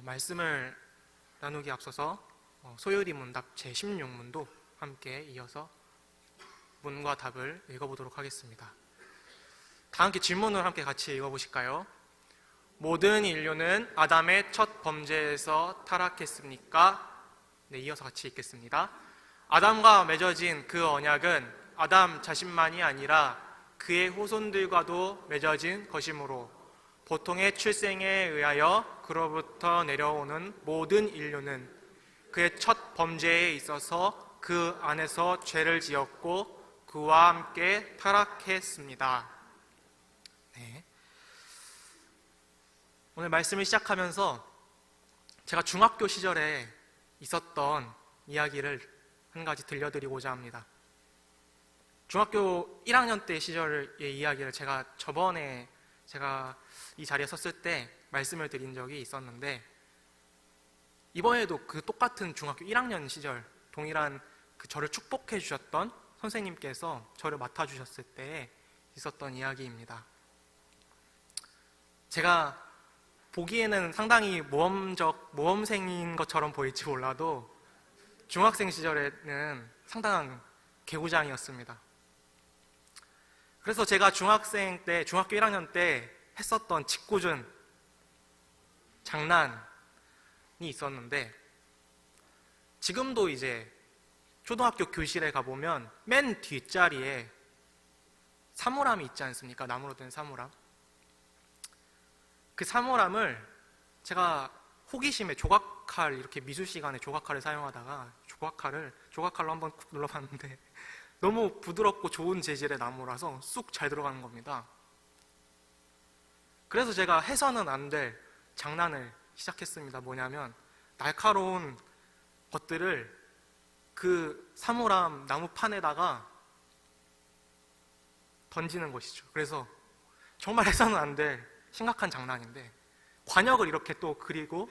어, 말씀을 나누기 앞서서 어, 소요리 문답 제16문도 함께 이어서 문과 답을 읽어보도록 하겠습니다. 다 함께 질문을 함께 같이 읽어보실까요? 모든 인류는 아담의 첫 범죄에서 타락했습니까? 네, 이어서 같이 읽겠습니다. 아담과 맺어진 그 언약은 아담 자신만이 아니라 그의 후손들과도 맺어진 것이므로 보통의 출생에 의하여 그로부터 내려오는 모든 인류는 그의 첫 범죄에 있어서 그 안에서 죄를 지었고 그와 함께 타락했습니다. 네. 오늘 말씀을 시작하면서 제가 중학교 시절에 있었던 이야기를 한 가지 들려드리고자 합니다. 중학교 1학년 때 시절의 이야기를 제가 저번에 제가 이 자리에 섰을 때 말씀을 드린 적이 있었는데 이번에도 그 똑같은 중학교 1학년 시절 동일한 그 저를 축복해 주셨던 선생님께서 저를 맡아 주셨을 때 있었던 이야기입니다. 제가 보기에는 상당히 모험적 모험생인 것처럼 보일지 몰라도 중학생 시절에는 상당한 개구장이었습니다. 그래서 제가 중학생 때, 중학교 1학년 때 했었던 짓궂은 장난이 있었는데, 지금도 이제 초등학교 교실에 가보면 맨 뒷자리에 사물함이 있지 않습니까? 나무로 된 사물함. 그 사물함을 제가 호기심에 조각칼, 이렇게 미술 시간에 조각칼을 사용하다가 조각칼을, 조각칼로 한번 쿡 눌러봤는데 너무 부드럽고 좋은 재질의 나무라서 쑥 잘 들어가는 겁니다. 그래서 제가 해서는 안 될 장난을 시작했습니다. 뭐냐면 날카로운 것들을 그 사물함 나무판에다가 던지는 것이죠. 그래서 정말 해서는 안 될 심각한 장난인데 관역을 이렇게 또 그리고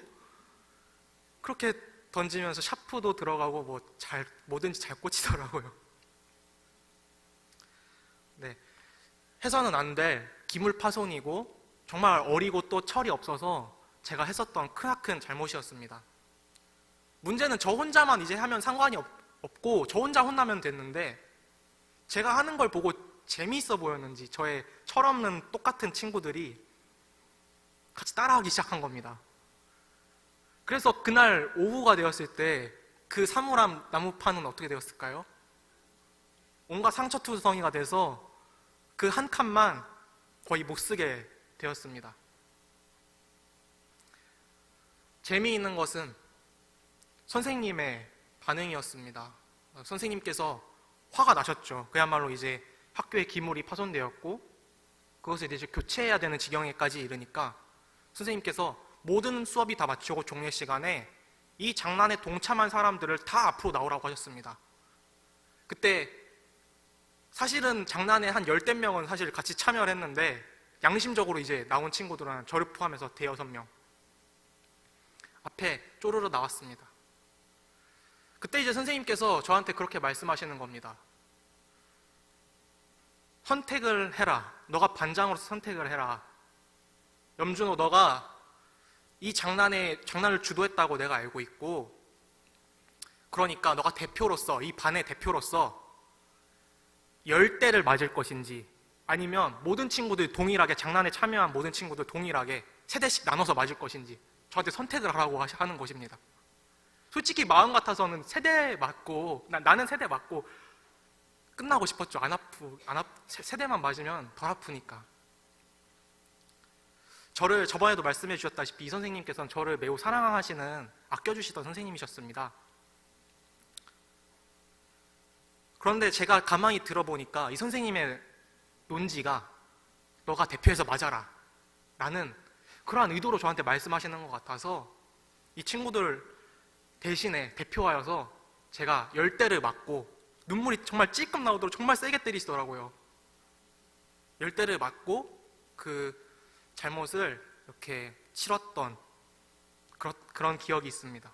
그렇게 던지면서 샤프도 들어가고 뭐 잘 뭐든지 잘 꽂히더라고요. 네. 해서는 안 될 기물 파손이고 정말 어리고 또 철이 없어서 제가 했었던 크나큰 잘못이었습니다. 문제는 저 혼자만 이제 하면 상관이 없, 없고 저 혼자 혼나면 됐는데 제가 하는 걸 보고 재미있어 보였는지 저의 철없는 똑같은 친구들이 같이 따라하기 시작한 겁니다. 그래서 그날 오후가 되었을 때 그 사물함 나무판은 어떻게 되었을까요? 온갖 상처투성이가 돼서 그 한 칸만 거의 못 쓰게 되었습니다. 재미있는 것은 선생님의 반응이었습니다. 선생님께서 화가 나셨죠. 그야말로 이제 학교의 기물이 파손되었고 그것을 이제 교체해야 되는 지경에까지 이르니까 선생님께서 모든 수업이 다 마치고 종례 시간에 이 장난에 동참한 사람들을 다 앞으로 나오라고 하셨습니다. 그때 사실은 장난에 한 열댓 명은 사실 같이 참여를 했는데 양심적으로 이제 나온 친구들은 저를 포함해서 대여섯 명 앞에 쪼르르 나왔습니다. 그때 이제 선생님께서 저한테 그렇게 말씀하시는 겁니다. 선택을 해라. 너가 반장으로서 선택을 해라. 염준호, 너가 이 장난에, 장난을 주도했다고 내가 알고 있고, 그러니까 너가 대표로서, 이 반의 대표로서 열 대를 맞을 것인지, 아니면 모든 친구들 동일하게, 장난에 참여한 모든 친구들 동일하게 세대씩 나눠서 맞을 것인지, 저한테 선택을 하라고 하는 것입니다. 솔직히 마음 같아서는 세대 맞고, 나, 나는 세대 맞고, 끝나고 싶었죠. 안 아프, 안 아, 세대만 맞으면 덜 아프니까. 저를 저번에도 말씀해 주셨다시피 이 선생님께서는 저를 매우 사랑하시는 아껴주시던 선생님이셨습니다. 그런데 제가 가만히 들어보니까 이 선생님의 논지가 너가 대표해서 맞아라 라는 그러한 의도로 저한테 말씀하시는 것 같아서 이 친구들 대신에 대표하여서 제가 열 대를 맞고 눈물이 정말 찔끔 나오도록 정말 세게 때리시더라고요. 열 대를 맞고 그 잘못을 이렇게 치렀던 그런, 그런 기억이 있습니다.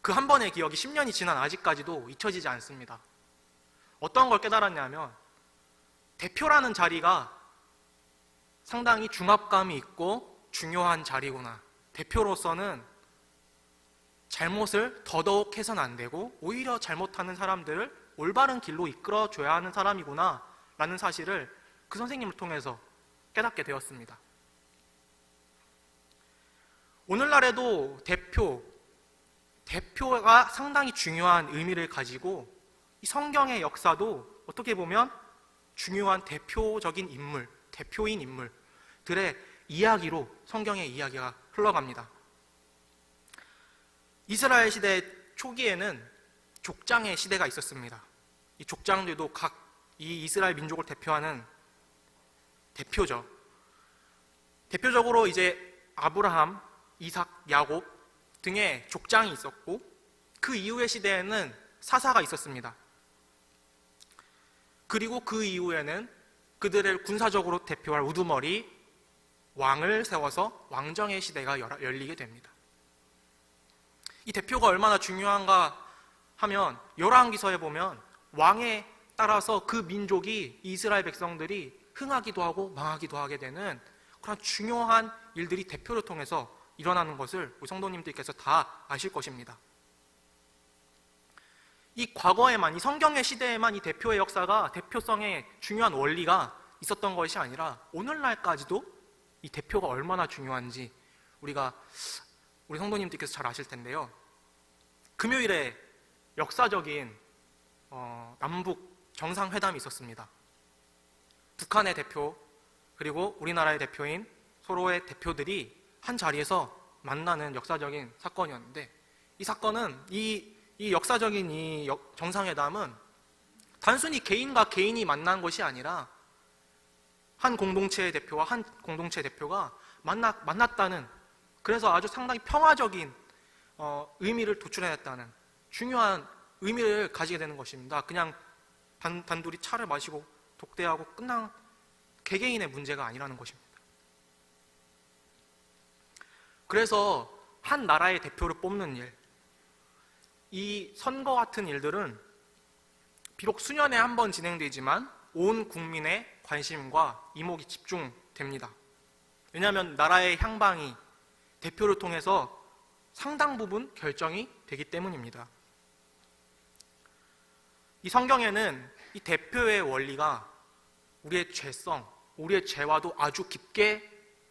그 한 번의 기억이 10년이 지난 아직까지도 잊혀지지 않습니다. 어떤 걸 깨달았냐면 대표라는 자리가 상당히 중압감이 있고 중요한 자리구나. 대표로서는 잘못을 더더욱 해서는 안 되고 오히려 잘못하는 사람들을 올바른 길로 이끌어 줘야 하는 사람이구나 라는 사실을 그 선생님을 통해서 깨닫게 되었습니다. 오늘날에도 대표, 대표가 상당히 중요한 의미를 가지고 이 성경의 역사도 어떻게 보면 중요한 대표적인 인물, 대표인 인물들의 이야기로 성경의 이야기가 흘러갑니다. 이스라엘 시대 초기에는 족장의 시대가 있었습니다. 이 족장들도 각 이 이스라엘 민족을 대표하는 대표죠. 대표적으로 이제 아브라함, 이삭, 야곱 등의 족장이 있었고 그 이후의 시대에는 사사가 있었습니다. 그리고 그 이후에는 그들을 군사적으로 대표할 우두머리 왕을 세워서 왕정의 시대가 열- 열리게 됩니다. 이 대표가 얼마나 중요한가 하면 열왕기서에 보면 왕에 따라서 그 민족이 이스라엘 백성들이 흥하기도 하고 망하기도 하게 되는 그런 중요한 일들이 대표를 통해서 일어나는 것을 우리 성도님들께서 다 아실 것입니다. 이 과거에만 이 성경의 시대에만 이 대표의 역사가 대표성의 중요한 원리가 있었던 것이 아니라 오늘날까지도 이 대표가 얼마나 중요한지 우리가 우리 성도님들께서 잘 아실 텐데요. 금요일에 역사적인 어, 남북 정상회담이 있었습니다. 북한의 대표 그리고 우리나라의 대표인 서로의 대표들이 한 자리에서 만나는 역사적인 사건이었는데 이 사건은 이, 이 역사적인 이 역- 정상회담은 단순히 개인과 개인이 만난 것이 아니라 한 공동체의 대표와 한 공동체 대표가 만나, 만났다는 그래서 아주 상당히 평화적인 어, 의미를 도출해냈다는 중요한 의미를 가지게 되는 것입니다. 그냥 단, 단둘이 차를 마시고 독대하고 끝난 개개인의 문제가 아니라는 것입니다. 그래서 한 나라의 대표를 뽑는 일, 이 선거 같은 일들은 비록 수년에 한 번 진행되지만 온 국민의 관심과 이목이 집중됩니다. 왜냐하면 나라의 향방이 대표를 통해서 상당 부분 결정이 되기 때문입니다. 이 성경에는 이 대표의 원리가 우리의 죄성, 우리의 죄와도 아주 깊게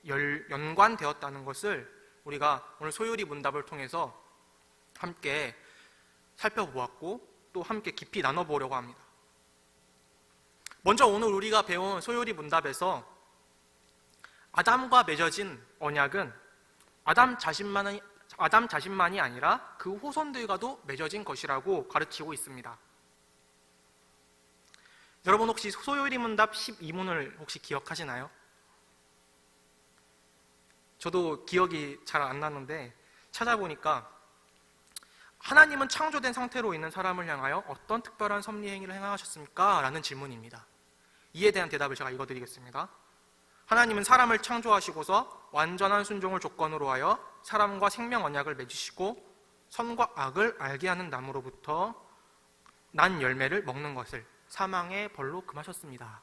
열- 연관되었다는 것을 우리가 오늘 소요리 문답을 통해서 함께 살펴보았고 또 함께 깊이 나눠보려고 합니다. 먼저 오늘 우리가 배운 소요리 문답에서 아담과 맺어진 언약은 아담 자신만이, 아담 자신만이 아니라 그 후손들과도 맺어진 것이라고 가르치고 있습니다. 여러분 혹시 소요리 문답 12문을 혹시 기억하시나요? 저도 기억이 잘 안 나는데 찾아보니까 하나님은 창조된 상태로 있는 사람을 향하여 어떤 특별한 섭리 행위를 행하셨습니까? 라는 질문입니다. 이에 대한 대답을 제가 읽어드리겠습니다. 하나님은 사람을 창조하시고서 완전한 순종을 조건으로 하여 사람과 생명 언약을 맺으시고 선과 악을 알게 하는 나무로부터 난 열매를 먹는 것을 사망의 벌로 금하셨습니다.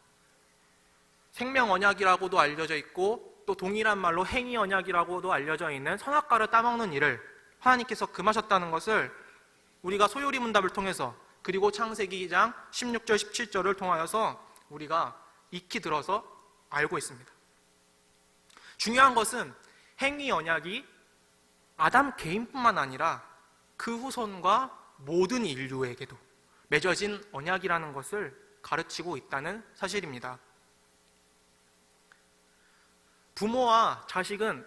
생명 언약이라고도 알려져 있고 또 동일한 말로 행위 언약이라고도 알려져 있는 선악과를 따먹는 일을 하나님께서 금하셨다는 것을 우리가 소요리 문답을 통해서 그리고 창세기 2장 16절 17절을 통하여서 우리가 익히 들어서 알고 있습니다. 중요한 것은 행위 언약이 아담 개인뿐만 아니라 그 후손과 모든 인류에게도 맺어진 언약이라는 것을 가르치고 있다는 사실입니다. 부모와 자식은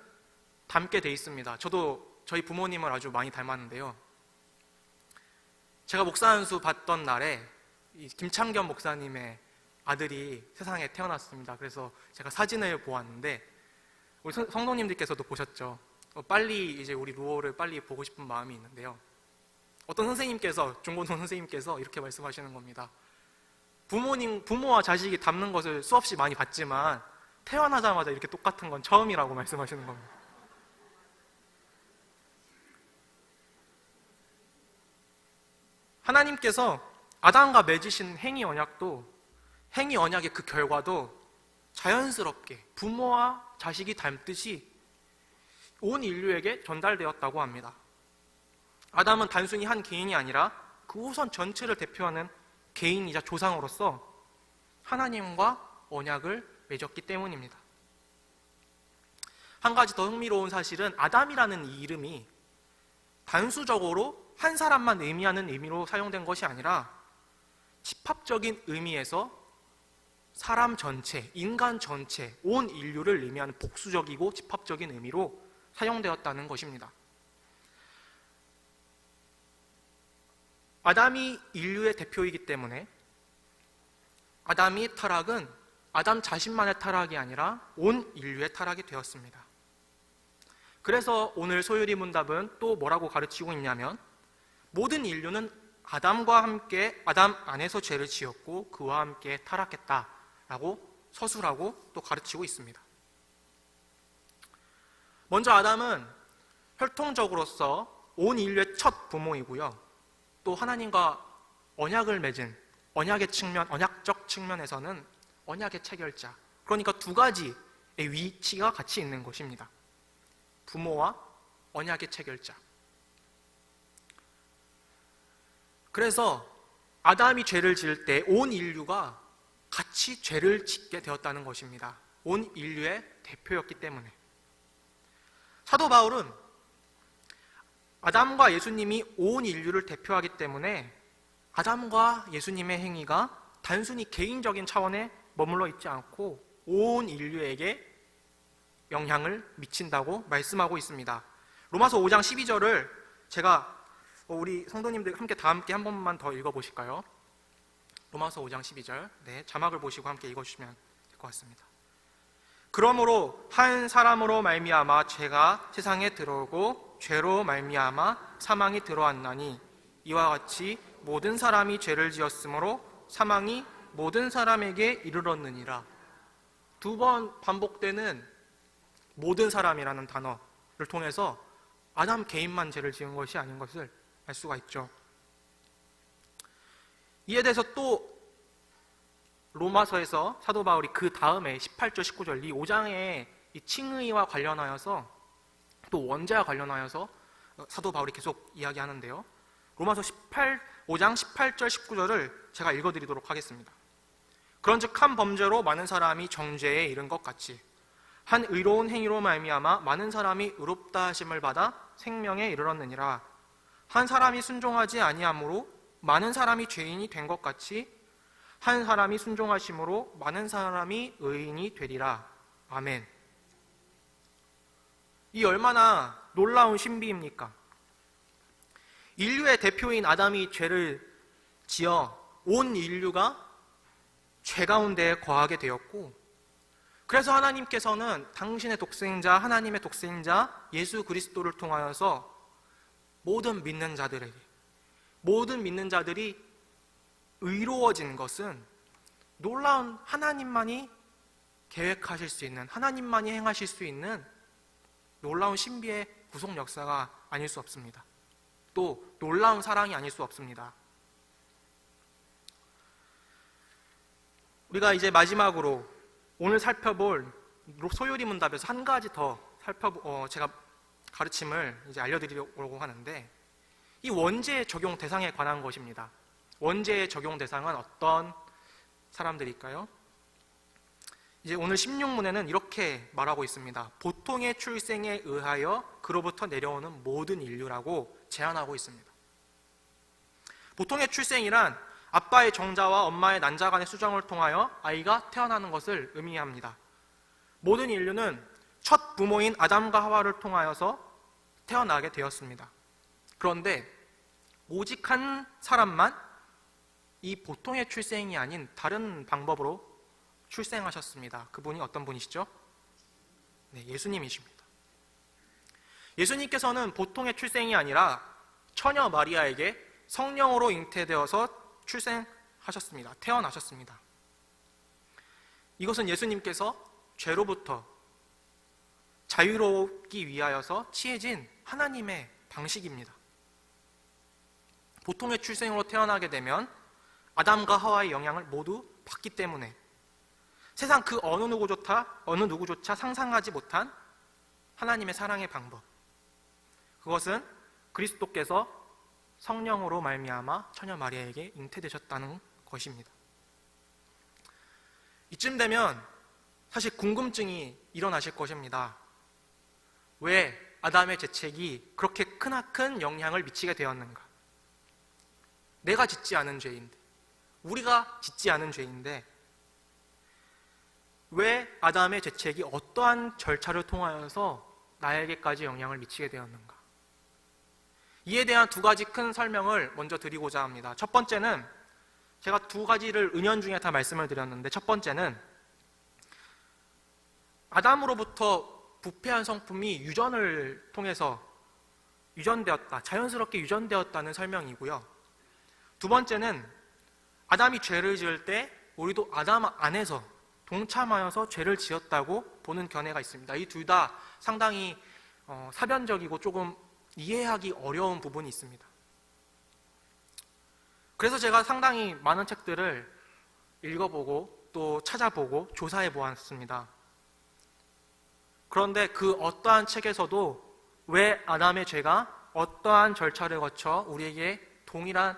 닮게 돼 있습니다. 저도 저희 부모님을 아주 많이 닮았는데요. 제가 목사 안수 받던 날에 이 김창겸 목사님의 아들이 세상에 태어났습니다. 그래서 제가 사진을 보았는데 우리 성- 성도님들께서도 보셨죠. 어, 빨리 이제 우리 루오를 빨리 보고 싶은 마음이 있는데요. 어떤 선생님께서 중고등 선생님께서 이렇게 말씀하시는 겁니다. 부모님 부모와 자식이 닮는 것을 수없이 많이 봤지만 태어나자마자 이렇게 똑같은 건 처음이라고 말씀하시는 겁니다. 하나님께서 아담과 맺으신 행위 언약도 행위 언약의 그 결과도 자연스럽게 부모와 자식이 닮듯이 온 인류에게 전달되었다고 합니다. 아담은 단순히 한 개인이 아니라 그 후손 전체를 대표하는 개인이자 조상으로서 하나님과 언약을 맺었기 때문입니다. 한 가지 더 흥미로운 사실은 아담이라는 이 이름이 단수적으로 한 사람만 의미하는 의미로 사용된 것이 아니라 집합적인 의미에서 사람 전체, 인간 전체, 온 인류를 의미하는 복수적이고 집합적인 의미로 사용되었다는 것입니다. 아담이 인류의 대표이기 때문에 아담이 타락은 아담 자신만의 타락이 아니라 온 인류의 타락이 되었습니다. 그래서 오늘 소율이 문답은 또 뭐라고 가르치고 있냐면 모든 인류는 아담과 함께 아담 안에서 죄를 지었고 그와 함께 타락했다라고 서술하고 또 가르치고 있습니다. 먼저 아담은 혈통적으로서 온 인류의 첫 부모이고요. 또 하나님과 언약을 맺은 언약의 측면, 언약적 측면에서는 언약의 체결자. 그러니까 두 가지의 위치가 같이 있는 것입니다. 부모와 언약의 체결자. 그래서 아담이 죄를 지을 때 온 인류가 같이 죄를 짓게 되었다는 것입니다. 온 인류의 대표였기 때문에. 사도 바울은 아담과 예수님이 온 인류를 대표하기 때문에 아담과 예수님의 행위가 단순히 개인적인 차원에 머물러 있지 않고 온 인류에게 영향을 미친다고 말씀하고 있습니다. 로마서 5장 12절을 제가 우리 성도님들 함께 다 함께 한 번만 더 읽어 보실까요? 로마서 5장 12절. 네, 자막을 보시고 함께 읽어 주시면 될 것 같습니다. 그러므로 한 사람으로 말미암아 죄가 세상에 들어오고 죄로 말미암아 사망이 들어왔나니 이와 같이 모든 사람이 죄를 지었으므로 사망이 모든 사람에게 이르렀느니라. 두 번 반복되는 모든 사람이라는 단어를 통해서 아담 개인만 죄를 지은 것이 아닌 것을 알 수가 있죠. 이에 대해서 또 로마서에서 사도 바울이 그 다음에 18절, 19절 이 5장의 이 칭의와 관련하여서 또 원죄와 관련하여서 사도 바울이 계속 이야기하는데요. 로마서 18, 5장 18절, 19절을 제가 읽어드리도록 하겠습니다. 그런즉 한 범죄로 많은 사람이 정죄에 이른 것 같이 한 의로운 행위로 말미암아 많은 사람이 의롭다 하심을 받아 생명에 이르렀느니라. 한 사람이 순종하지 아니함으로 많은 사람이 죄인이 된 것 같이 한 사람이 순종하심으로 많은 사람이 의인이 되리라. 아멘. 이 얼마나 놀라운 신비입니까? 인류의 대표인 아담이 죄를 지어 온 인류가 죄 가운데 거하게 되었고, 그래서 하나님께서는 당신의 독생자, 하나님의 독생자 예수 그리스도를 통하여서 모든 믿는 자들에게, 모든 믿는 자들이 의로워진 것은 놀라운 하나님만이 계획하실 수 있는, 하나님만이 행하실 수 있는 놀라운 신비의 구속 역사가 아닐 수 없습니다. 또 놀라운 사랑이 아닐 수 없습니다. 우리가 이제 마지막으로 오늘 살펴볼 소요리 문답에서 한 가지 더 살펴보 어, 제가 가르침을 이제 알려드리려고 하는데 이 원죄 적용 대상에 관한 것입니다. 원죄의 적용 대상은 어떤 사람들일까요? 이제 오늘 16문에는 이렇게 말하고 있습니다. 보통의 출생에 의하여 그로부터 내려오는 모든 인류라고 제안하고 있습니다. 보통의 출생이란 아빠의 정자와 엄마의 난자 간의 수정을 통하여 아이가 태어나는 것을 의미합니다. 모든 인류는 첫 부모인 아담과 하와를 통하여서 태어나게 되었습니다. 그런데 오직 한 사람만 이 보통의 출생이 아닌 다른 방법으로 출생하셨습니다. 그분이 어떤 분이시죠? 네, 예수님이십니다. 예수님께서는 보통의 출생이 아니라 처녀 마리아에게 성령으로 잉태되어서 출생하셨습니다. 태어나셨습니다. 이것은 예수님께서 죄로부터 자유롭기 위하여서 취해진 하나님의 방식입니다. 보통의 출생으로 태어나게 되면 아담과 하와의 영향을 모두 받기 때문에 세상 그 어느 누구조차 어느 누구조차 상상하지 못한 하나님의 사랑의 방법. 그것은 그리스도께서 성령으로 말미암아 처녀 마리아에게 잉태되셨다는 것입니다. 이쯤 되면 사실 궁금증이 일어나실 것입니다. 왜 아담의 죄책이 그렇게 크나큰 영향을 미치게 되었는가? 내가 짓지 않은 죄인데, 우리가 짓지 않은 죄인데, 왜 아담의 죄책이 어떠한 절차를 통하여서 나에게까지 영향을 미치게 되었는가? 이에 대한 두 가지 큰 설명을 먼저 드리고자 합니다. 첫 번째는 제가 두 가지를 은연 중에 다 말씀을 드렸는데 첫 번째는 아담으로부터 부패한 성품이 유전을 통해서 유전되었다, 자연스럽게 유전되었다는 설명이고요. 두 번째는 아담이 죄를 지을 때 우리도 아담 안에서 동참하여서 죄를 지었다고 보는 견해가 있습니다. 이 둘 다 상당히 어, 사변적이고 조금 이해하기 어려운 부분이 있습니다. 그래서 제가 상당히 많은 책들을 읽어보고 또 찾아보고 조사해 보았습니다. 그런데 그 어떠한 책에서도 왜 아담의 죄가 어떠한 절차를 거쳐 우리에게 동일한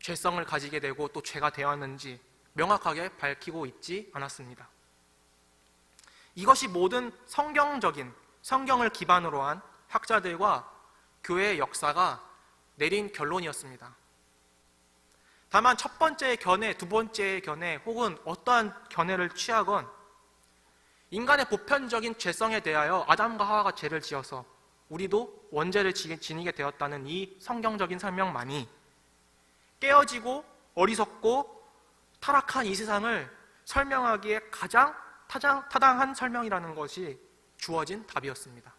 죄성을 가지게 되고 또 죄가 되었는지 명확하게 밝히고 있지 않았습니다. 이것이 모든 성경적인 성경을 기반으로 한 학자들과 교회의 역사가 내린 결론이었습니다. 다만 첫 번째 견해, 두 번째 견해 혹은 어떠한 견해를 취하건 인간의 보편적인 죄성에 대하여 아담과 하와가 죄를 지어서 우리도 원죄를 지니게 되었다는 이 성경적인 설명만이 깨어지고 어리석고 타락한 이 세상을 설명하기에 가장 타장, 타당한 설명이라는 것이 주어진 답이었습니다.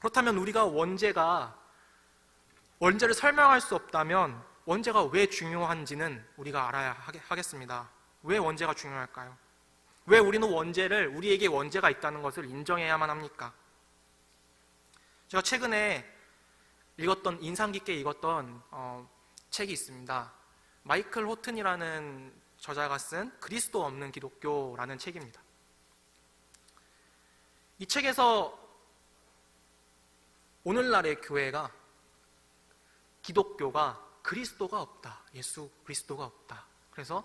그렇다면 우리가 원죄가 원죄를 설명할 수 없다면 원죄가 왜 중요한지는 우리가 알아야 하겠습니다. 왜 원죄가 중요할까요? 왜 우리는 원죄를 우리에게 원죄가 있다는 것을 인정해야만 합니까? 제가 최근에 읽었던 인상 깊게 읽었던 어, 책이 있습니다. 마이클 호튼이라는 저자가 쓴 그리스도 없는 기독교라는 책입니다. 이 책에서 오늘날의 교회가 기독교가 그리스도가 없다. 예수 그리스도가 없다. 그래서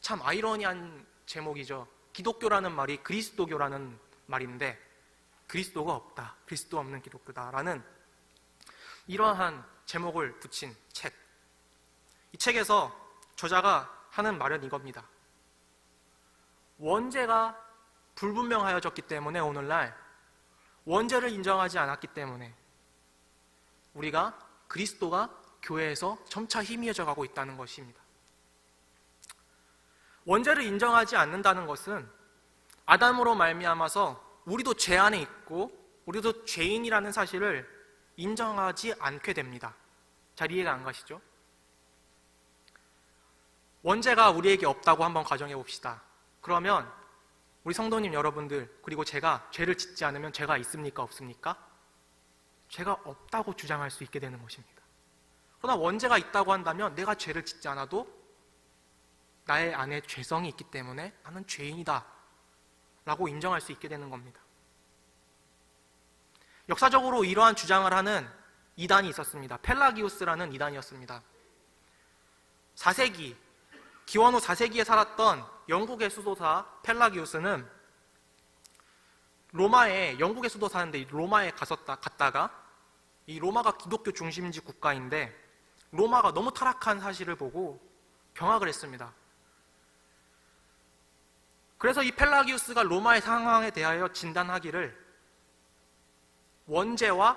참 아이러니한 제목이죠. 기독교라는 말이 그리스도교라는 말인데 그리스도가 없다. 그리스도 없는 기독교다라는 이러한 제목을 붙인 책. 이 책에서 저자가 하는 말은 이겁니다. 원죄가 불분명하여졌기 때문에 오늘날 원죄를 인정하지 않았기 때문에 우리가 그리스도가 교회에서 점차 희미해져 가고 있다는 것입니다. 원죄를 인정하지 않는다는 것은 아담으로 말미암아서 우리도 죄 안에 있고 우리도 죄인이라는 사실을 인정하지 않게 됩니다. 잘 이해가 안 가시죠? 원죄가 우리에게 없다고 한번 가정해 봅시다. 그러면 우리 성도님 여러분들 그리고 제가 죄를 짓지 않으면 죄가 있습니까 없습니까? 죄가 없다고 주장할 수 있게 되는 것입니다. 그러나 원죄가 있다고 한다면 내가 죄를 짓지 않아도 나의 안에 죄성이 있기 때문에 나는 죄인이다 라고 인정할 수 있게 되는 겁니다. 역사적으로 이러한 주장을 하는 이단이 있었습니다. 펠라기우스라는 이단이었습니다. 4세기 기원 후 4세기에 살았던 영국의 수도사 펠라기우스는 로마에 영국의 수도사인데 로마에 갔었다 갔다가 이 로마가 기독교 중심지 국가인데 로마가 너무 타락한 사실을 보고 경악을 했습니다. 그래서 이 펠라기우스가 로마의 상황에 대하여 진단하기를 원죄와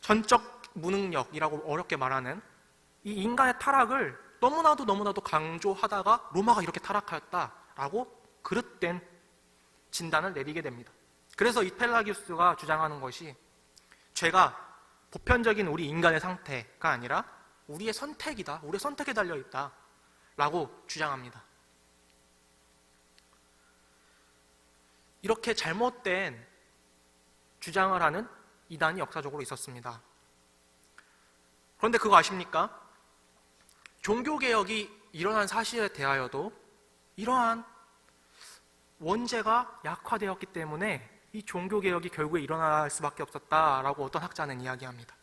전적 무능력이라고 어렵게 말하는 이 인간의 타락을 너무나도 너무나도 강조하다가 로마가 이렇게 타락하였다라고 그릇된 진단을 내리게 됩니다. 그래서 이 펠라기우스가 주장하는 것이 죄가 보편적인 우리 인간의 상태가 아니라 우리의 선택이다. 우리의 선택에 달려 있다. 라고 주장합니다. 이렇게 잘못된 주장을 하는 이단이 역사적으로 있었습니다. 그런데 그거 아십니까? 종교개혁이 일어난 사실에 대하여도 이러한 원죄가 약화되었기 때문에 이 종교 개혁이 결국에 일어날 수밖에 없었다라고 어떤 학자는 이야기합니다.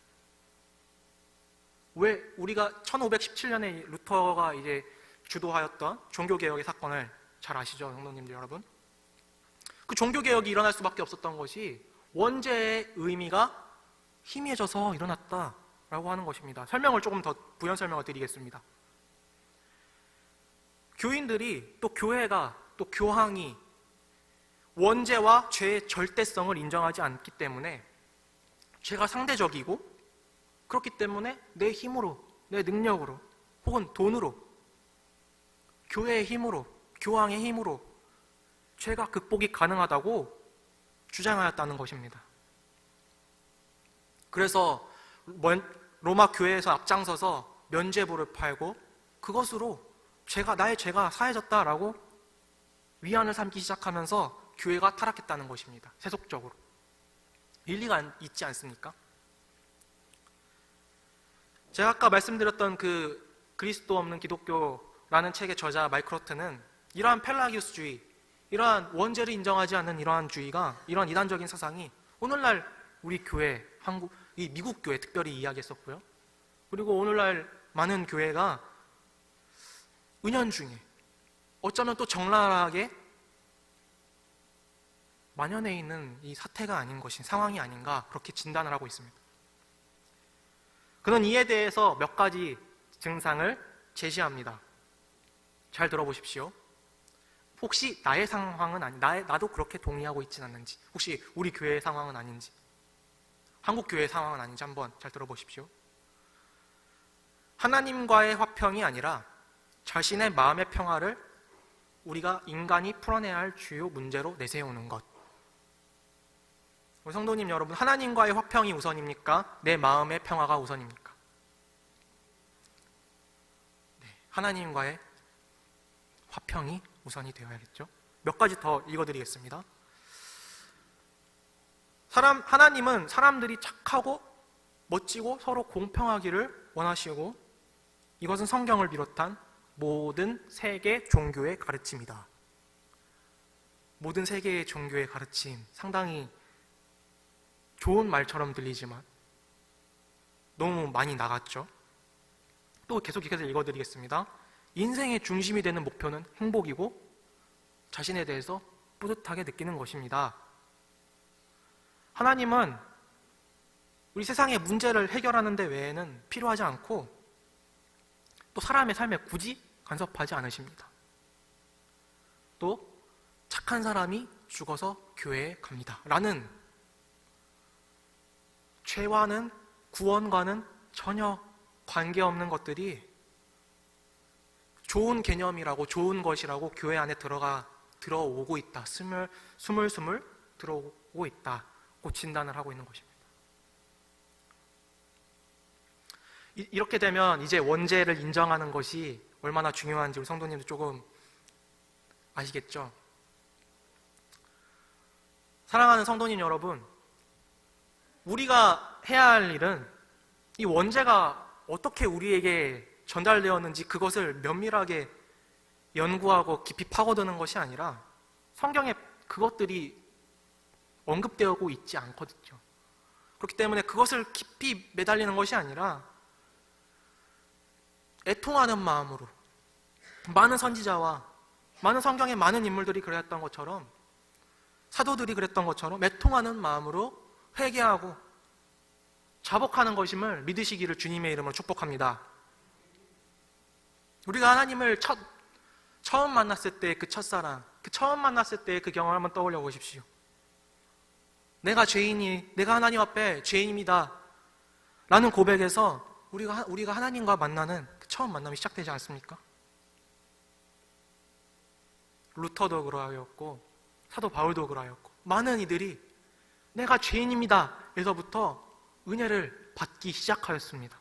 왜 우리가 1517년에 루터가 이제 주도하였던 종교 개혁의 사건을 잘 아시죠, 성도님들 여러분? 그 종교 개혁이 일어날 수밖에 없었던 것이 원죄의 의미가 희미해져서 일어났다라고 하는 것입니다. 설명을 조금 더 부연 설명을 드리겠습니다. 교인들이 또 교회가 또 교황이 원죄와 죄의 절대성을 인정하지 않기 때문에 죄가 상대적이고 그렇기 때문에 내 힘으로, 내 능력으로 혹은 돈으로 교회의 힘으로, 교황의 힘으로 죄가 극복이 가능하다고 주장하였다는 것입니다. 그래서 로마 교회에서 앞장서서 면죄부를 팔고 그것으로 죄가 나의 죄가 사해졌다라고 위안을 삼기 시작하면서 교회가 타락했다는 것입니다. 세속적으로 일리가 있지 않습니까? 제가 아까 말씀드렸던 그 그리스도 없는 기독교라는 책의 저자 마이크로트는 이러한 펠라기우스주의, 이러한 원죄를 인정하지 않는 이러한 주의가 이러한 이단적인 사상이 오늘날 우리 교회, 한국, 이 미국 교회 특별히 이야기했었고요. 그리고 오늘날 많은 교회가 은연중에 어쩌면 또 적나라하게 만연해 있는 이 사태가 아닌 것인 상황이 아닌가 그렇게 진단을 하고 있습니다. 그는 이에 대해서 몇 가지 증상을 제시합니다. 잘 들어보십시오. 혹시 나의 상황은 아니, 나의, 나도 그렇게 동의하고 있지는 않는지, 혹시 우리 교회의 상황은 아닌지, 한국 교회의 상황은 아닌지 한번 잘 들어보십시오. 하나님과의 화평이 아니라 자신의 마음의 평화를 우리가 인간이 풀어내야 할 주요 문제로 내세우는 것. 우리 성도님 여러분, 하나님과의 화평이 우선입니까? 내 마음의 평화가 우선입니까? 네, 하나님과의 화평이 우선이 되어야겠죠. 몇 가지 더 읽어드리겠습니다. 사람, 하나님은 사람들이 착하고 멋지고 서로 공평하기를 원하시고 이것은 성경을 비롯한 모든 세계 종교의 가르침이다. 모든 세계의 종교의 가르침 상당히 좋은 말처럼 들리지만 너무 많이 나갔죠. 또 계속해서 읽어드리겠습니다. 인생의 중심이 되는 목표는 행복이고 자신에 대해서 뿌듯하게 느끼는 것입니다. 하나님은 우리 세상의 문제를 해결하는 데 외에는 필요하지 않고 또 사람의 삶에 굳이 간섭하지 않으십니다. 또 착한 사람이 죽어서 교회에 갑니다. 라는 죄와는 구원과는 전혀 관계없는 것들이 좋은 개념이라고 좋은 것이라고 교회 안에 들어가 들어오고 있다. 스물 스물 스물 들어오고 있다고 진단을 하고 있는 것입니다. 이, 이렇게 되면 이제 원죄를 인정하는 것이 얼마나 중요한지 우리 성도님도 조금 아시겠죠? 사랑하는 성도님 여러분, 우리가 해야 할 일은 이 원죄가 어떻게 우리에게 전달되었는지 그것을 면밀하게 연구하고 깊이 파고드는 것이 아니라 성경에 그것들이 언급되고 있지 않거든요. 그렇기 때문에 그것을 깊이 매달리는 것이 아니라 애통하는 마음으로 많은 선지자와 많은 성경의 많은 인물들이 그랬던 것처럼 사도들이 그랬던 것처럼 애통하는 마음으로 회개하고 자복하는 것임을 믿으시기를 주님의 이름으로 축복합니다. 우리가 하나님을 첫, 처음 만났을 때 그 첫사랑, 그 처음 만났을 때 그 경험을 한번 떠올려 보십시오. 내가 죄인이, 내가 하나님 앞에 죄인입니다. 라는 고백에서 우리가, 우리가 하나님과 만나는 그 처음 만남이 시작되지 않습니까? 루터도 그러하였고, 사도 바울도 그러하였고, 많은 이들이 내가 죄인입니다. 에서부터 은혜를 받기 시작하였습니다.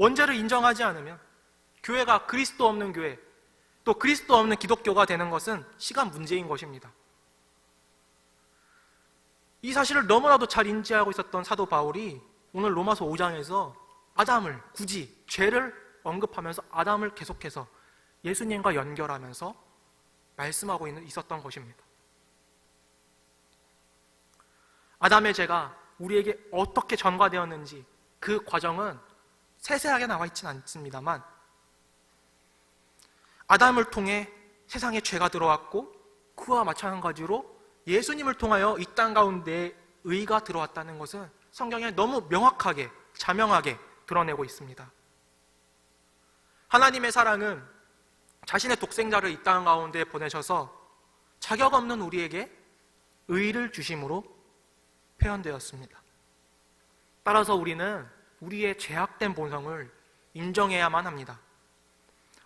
원죄를 인정하지 않으면 교회가 그리스도 없는 교회, 또 그리스도 없는 기독교가 되는 것은 시간 문제인 것입니다. 이 사실을 너무나도 잘 인지하고 있었던 사도 바울이 오늘 로마서 5장에서 아담을 굳이 죄를 언급하면서 아담을 계속해서 예수님과 연결하면서 말씀하고 있었던 것입니다. 아담의 죄가 우리에게 어떻게 전가되었는지 그 과정은 세세하게 나와 있지는 않습니다만 아담을 통해 세상에 죄가 들어왔고 그와 마찬가지로 예수님을 통하여 이 땅 가운데 의가 들어왔다는 것은 성경에 너무 명확하게 자명하게 드러내고 있습니다. 하나님의 사랑은 자신의 독생자를 이 땅 가운데 보내셔서 자격 없는 우리에게 의를 주심으로 표현되었습니다. 따라서 우리는 우리의 죄악된 본성을 인정해야만 합니다.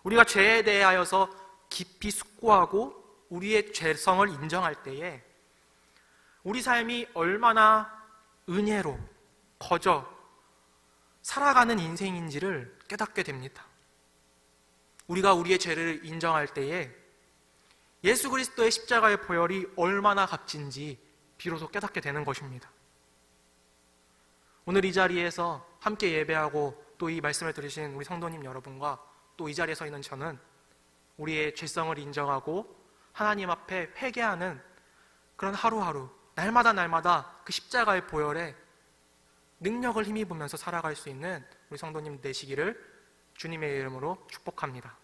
우리가 죄에 대하여서 깊이 숙고하고 우리의 죄성을 인정할 때에 우리 삶이 얼마나 은혜로 거저 살아가는 인생인지를 깨닫게 됩니다. 우리가 우리의 죄를 인정할 때에 예수 그리스도의 십자가의 보혈이 얼마나 값진지 비로소 깨닫게 되는 것입니다. 오늘 이 자리에서 함께 예배하고 또 이 말씀을 들으신 우리 성도님 여러분과 또 이 자리에 서 있는 저는 우리의 죄성을 인정하고 하나님 앞에 회개하는 그런 하루하루 날마다 날마다 그 십자가의 보혈에 능력을 힘입으면서 살아갈 수 있는 우리 성도님 되시기를 주님의 이름으로 축복합니다.